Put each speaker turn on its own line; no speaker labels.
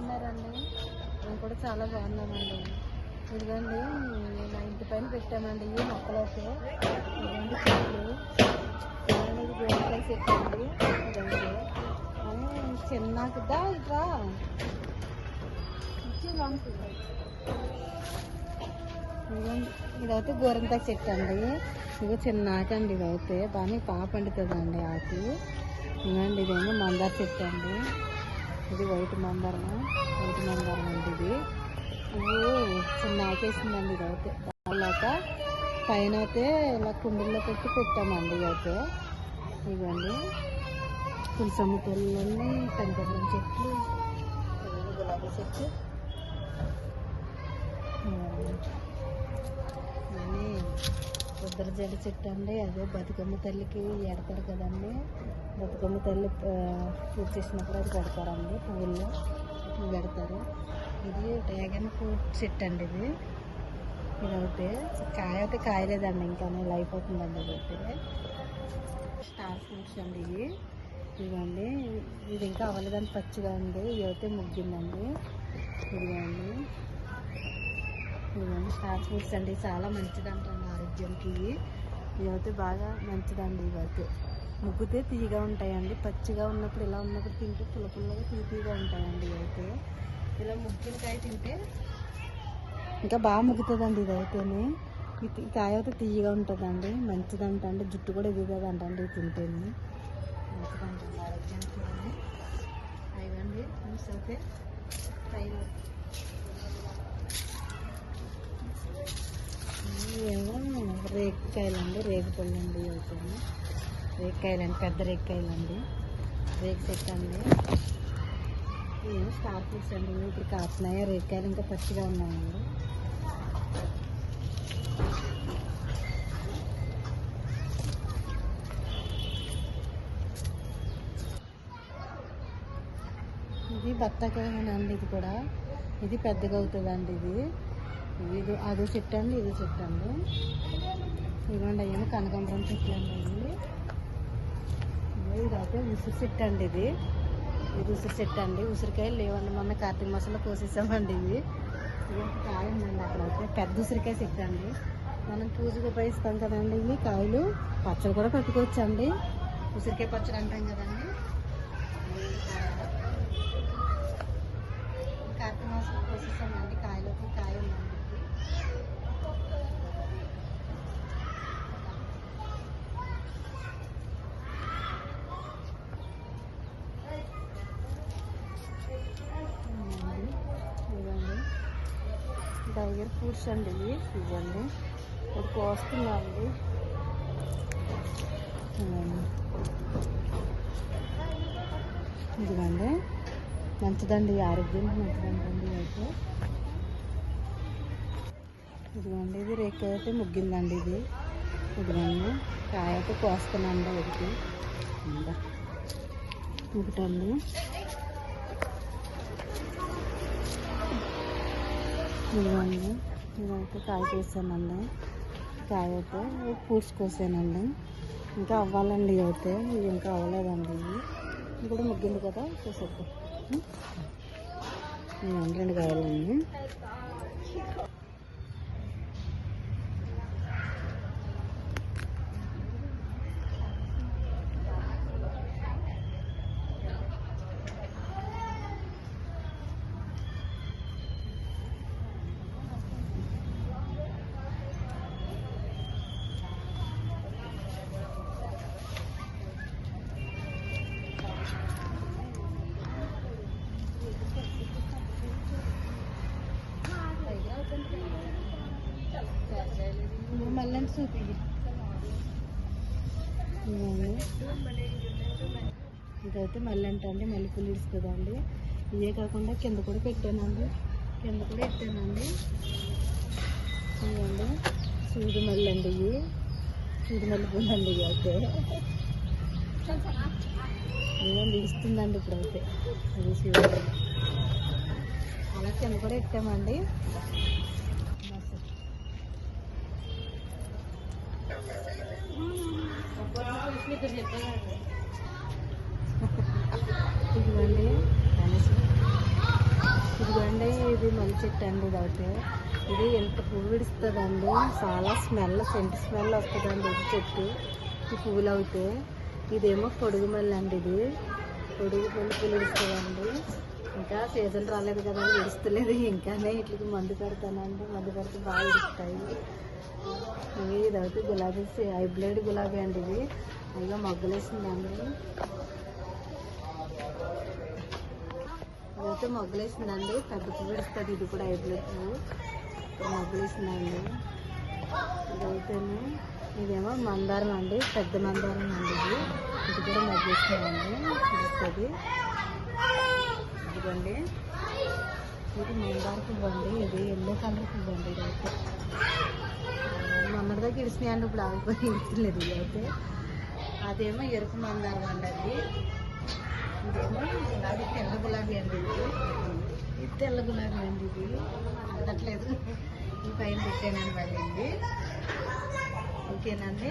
బాగున్నారండి? మేము కూడా చాలా బాగున్నామండి. ఇదిగోండి మా ఇంటి పైన పెట్టామండి ఈ మొక్కలైతే ఇదిగోండి చెట్లు. ఇది గోడకాయ చెట్టు అండి. ఇదండి చిన్నదా ఇట్రా ఇదైతే గోరంతాకు చెట్టు అండి. ఇదిగో చిన్నకండి ఇదైతే. బాగా పాప పండుతుందండి ఆకు. ఇదండి ఇదేమో మందార చెట్టు అండి. ఇది వైట్ మందారం వైట్ మందారం అండి ఇది. పువ్వు చిన్న ఆకేసిందండి ఇదైతే వాళ్ళక పైన అయితే ఇలా కుండీల్లో పెట్టి పెట్టామండి ఇదైతే. ఇవ్వండి తులసమ్మ పుల్లల్ని కనకరం చెట్లు. గులాబీ చెట్లు. ఇవన్నీ రుద్రజడ చెట్టు అండి అదే బతుకమ్మ తల్లికి ఎడతారు కదండి. బతుకమ్మ తల్లి పూజ చేసినప్పుడు అది పెడతారండి పువ్వుల్లో పెడతారు. ఇది డ్రాగన్ ఫ్రూట్ చెట్టు అండి ఇది ఇది కాయ అయితే కాయలేదండి ఇంకా లైఫ్ అవుతుందండి అయితే స్టార్ ఫ్రూట్స్ అండి ఇవి. ఇదిగోండి. ఇది ఇంకా అవ్వలేదండి పచ్చిగా ఉంది. ఇది అయితే ముగ్గిందండి. ఇదిగోండి. ఇవన్నీ స్టార్ ఫ్రూట్స్ అండి చాలా మంచిది ఆరోగ్యానికి ఇవైతే బాగా మంచిదండి ఇవైతే ముగ్గుతే తీయగా ఉంటాయండి. పచ్చిగా ఉన్నప్పుడు ఇలా ఉన్నప్పుడు తింటే పుల్ల పుల్లగా తీయ ఉంటాయండి ఇవైతే ఇలా ముగ్గిన కాయ తింటే ఇంకా బాగా ముగ్గుతుందండి ఇదైతేనే. ఈ కాయ అయితే తీయగా ఉంటుందండి. మంచిదంట అండి జుట్టు కూడా ఎదుగుతుందంట అండి ఇది తింటేనే. మంచిదంటండి ఆరోగ్యానికి. అయ్యండి అవండి అయితే పైన ఏమో రేగికాయలు అండి రేగిపళ్ళు అండి అవుతాయి రేగికాయలు అండి పెద్ద రేగికాయలు అండి రేగి చెట్టు అండి. ఏమో స్టార్ ఫ్రూట్స్ అండి. ఇప్పుడు కాస్తున్నాయా? రేగుకాయలు ఇంకా పచ్చిగా ఉన్నాయండి. ఇది బత్తాకాయనండి ఇది కూడా. ఇది పెద్దగా అవుతుందండి ఇది. ఇది అదో చెట్టు అండి ఇది చెట్టు అండి ఇవ్వండి అయ్యాము కనకాంబరం చెట్లు అండి ఇవి ఇదైతే ఉసిరి చెట్టు అండి ఇది. ఇది ఉసిరి చెట్టు అండి. ఉసిరికాయలు లేవండి మొన్న కార్తీక మాసంలో కోసేసామండి ఇవి. ఇది కాయండి కాయ ఉందండి అక్కడ పెద్ద ఉసిరికాయ చెట్టు అండి. మనం పూజకు ఉపయోగిస్తాం కదండి ఇవి కాయలు. పచ్చడి కూడా కట్టుకోవచ్చండి ఉసిరికాయ పచ్చడి అంటాం కదండి కార్తీక మాసంలో కోసేసామండి కాయలు ఒక కాయ ఉందండి ఇది. ఇవ్వండి ఇవ్వండి టైగర్ ఫ్రూట్స్ అండి ఇవి. ఇవ్వండి. ఇప్పుడు కోస్తున్నాండి ఇవ్వండి ఇదిగోండి. మంచిదండి ఆరోగ్యానికి మంచిదండి అయితే. ఇదిగోండి ఇది రేక్ అయితే ముగ్గిందండి ఇది. ఇదిగోండి కాయ అయితే కోస్తున్నాండి ఒకటి ఇంకా ఇదిగోండి. ఇదైతే కాయ కోసానండి కాయ అయితే ఫ్రూట్స్ కోసానండి ఇంకా అవ్వాలండి అయితే. ఇంకా అవ్వలేదండి ఇప్పుడు ఇది కూడా ముగ్గింది కదా చూసేద్దాం. రెండు కాయలండి. మళ్ళీ చూపి ఇదైతే మళ్ళీ అండి మళ్ళీ పులిడ్స్ కదండి ఇవే కాకుండా కింద కూడా పెట్టానండి. కింద కూడా పెట్టానండి. ఇవ్వండి సూది మళ్ళీ అండి ఇవి సూది మళ్ళీ పూలండి ఇవి అయితే. ఇవ్వండి ఇస్తుందండి ఇప్పుడైతే. అది సూది. అలా కింద కూడా పెట్టామండి. ఇదిగోండి ఇదిగోండి ఇది మళ్ళీ చెట్టు అండి ఇది ఇది ఎంత పువ్వు విడుస్తుందండి చాలా స్మెల్ సెంట్ స్మెల్ వస్తుందండి ఇది చెట్టు. ఈ పువ్వులు అవుతే ఇదేమో పొడుగు మల్లి అండి ఇది. పొడుగు మల్లి పువ్వులు విడుస్తుందండి ఇంకా సీజన్ రాలేదు కదా విడుస్తలేదు ఇంకానే ఇట్లకి మందు పెడతానండి మందు పెడితే బాగా ఇస్తాయి ఇవి ఇది గులాబీ హైబ్రిడ్ గులాబీ అండి ఇది అయ్యో మొగ్గలేసిందండి ఇదైతే మొగ్గలేసిందండి. పెద్ద విడుస్తుంది ఇది కూడా హైబ్రిడ్ పువ్వు. మొగ్గలేసిందండి. ఇదైతేనే ఇదేమో మందారం అండి. పెద్ద మందారం అండి ఇది. ఇది కూడా మొగ్గేసిందండి విడుస్తుంది ఇదిగోండి. ఇది మందార పువ్వు ఇది ఎల్లో కలర్ పువ్వు ఇదైతే మొన్నటి దగ్గర ఇడిచినాయండి ఇప్పుడు ఆగిపోయి ఇడతలేదు ఇదైతే అయితే. అదేమో ఎరుపు మందారం అండి. అది ఇదేమో తెల్ల గులాబీ అండి ఇది. ఇది తెల్ల గులాబీ అండి ఇది. అందట్లేదు ఈ పైన పెట్టానండి మళ్ళీ ఓకేనండి